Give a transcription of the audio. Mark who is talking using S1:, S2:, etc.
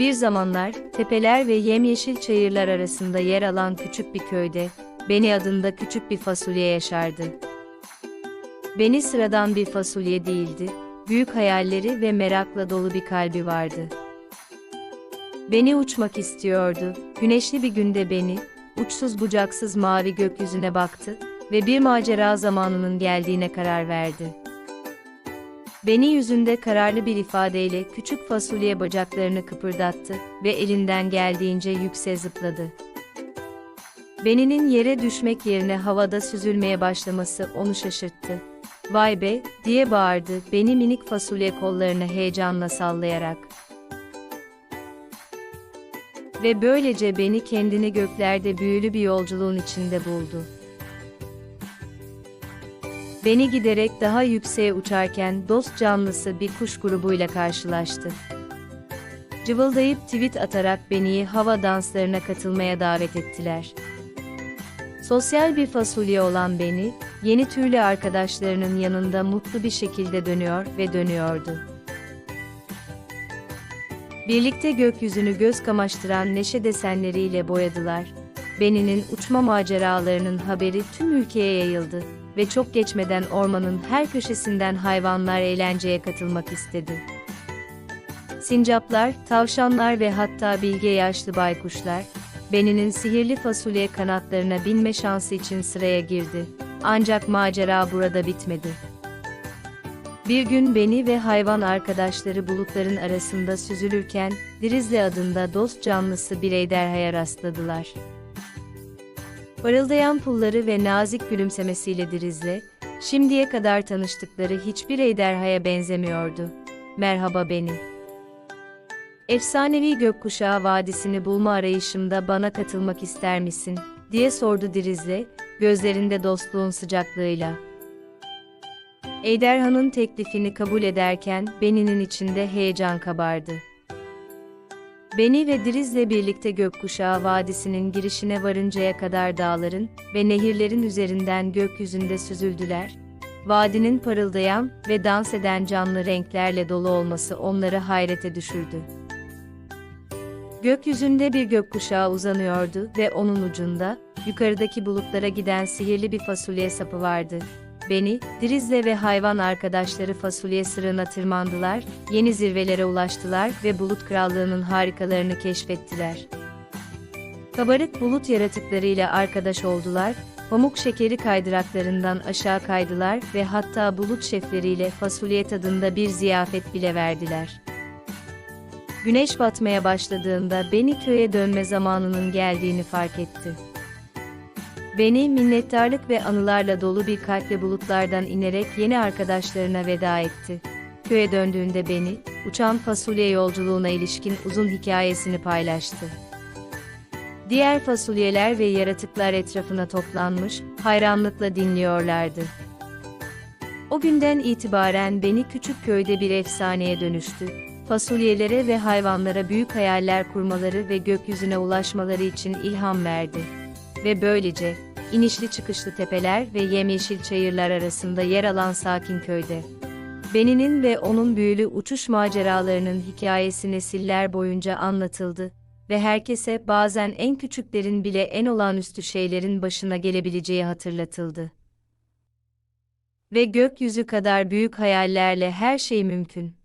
S1: Bir zamanlar, tepeler ve yemyeşil çayırlar arasında yer alan küçük bir köyde, Beni adında küçük bir fasulye yaşardı. Beni sıradan bir fasulye değildi, büyük hayalleri ve merakla dolu bir kalbi vardı. Beni uçmak istiyordu, güneşli bir günde beni, uçsuz bucaksız mavi gökyüzüne baktı ve bir macera zamanının geldiğine karar verdi. Beni yüzünde kararlı bir ifadeyle küçük fasulye bacaklarını kıpırdattı ve elinden geldiğince yükseğe zıpladı. Beninin yere düşmek yerine havada süzülmeye başlaması onu şaşırttı. Vay be, diye bağırdı beni minik fasulye kollarını heyecanla sallayarak. Ve böylece beni kendini göklerde büyülü bir yolculuğun içinde buldu. Beni giderek daha yükseğe uçarken dost canlısı bir kuş grubuyla karşılaştı. Cıvıldayıp tweet atarak beni hava danslarına katılmaya davet ettiler. Sosyal bir fasulye olan beni, yeni türlü arkadaşlarının yanında mutlu bir şekilde dönüyor ve dönüyordu. Birlikte gökyüzünü göz kamaştıran neşe desenleriyle boyadılar. Beninin uçma maceralarının haberi tüm ülkeye yayıldı ve çok geçmeden ormanın her köşesinden hayvanlar eğlenceye katılmak istedi. Sincaplar, tavşanlar ve hatta bilge yaşlı baykuşlar, Beninin sihirli fasulye kanatlarına binme şansı için sıraya girdi. Ancak macera burada bitmedi. Bir gün beni ve hayvan arkadaşları bulutların arasında süzülürken, Dirizli adında dost canlısı bir ejderhaya rastladılar. Parıldayan pulları ve nazik gülümsemesiyle Dirizli, şimdiye kadar tanıştıkları hiçbir ejderhaya benzemiyordu. Merhaba beni. Efsanevi Gökkuşağı Vadisi'ni bulma arayışımda bana katılmak ister misin? diye sordu Dirizle, gözlerinde dostluğun sıcaklığıyla. Ejderhanın teklifini kabul ederken Beni'nin içinde heyecan kabardı. Beni ve Diriz'le birlikte Gökkuşağı Vadisi'nin girişine varıncaya kadar dağların ve nehirlerin üzerinden gökyüzünde süzüldüler. Vadinin parıldayan ve dans eden canlı renklerle dolu olması onları hayrete düşürdü. Gökyüzünde bir gökkuşağı uzanıyordu ve onun ucunda, yukarıdaki bulutlara giden sihirli bir fasulye sapı vardı. Beni, Drizle ve hayvan arkadaşları fasulye sırrına tırmandılar, yeni zirvelere ulaştılar ve bulut krallığının harikalarını keşfettiler. Kabarık bulut yaratıklarıyla arkadaş oldular, pamuk şekeri kaydıraklarından aşağı kaydılar ve hatta bulut şefleriyle fasulye tadında bir ziyafet bile verdiler. Güneş batmaya başladığında beni köye dönme zamanının geldiğini fark etti. Beni minnettarlık ve anılarla dolu bir kalple bulutlardan inerek yeni arkadaşlarına veda etti. Köye döndüğünde beni, uçan fasulye yolculuğuna ilişkin uzun hikayesini paylaştı. Diğer fasulyeler ve yaratıklar etrafına toplanmış, hayranlıkla dinliyorlardı. O günden itibaren beni küçük köyde bir efsaneye dönüştü fasulyelere ve hayvanlara büyük hayaller kurmaları ve gökyüzüne ulaşmaları için ilham verdi. Ve böylece, inişli çıkışlı tepeler ve yemyeşil çayırlar arasında yer alan sakin köyde, Beni'nin ve onun büyülü uçuş maceralarının hikayesi nesiller boyunca anlatıldı ve herkese bazen en küçüklerin bile en olağanüstü şeylerin başına gelebileceği hatırlatıldı. Ve gökyüzü kadar büyük hayallerle her şey mümkün.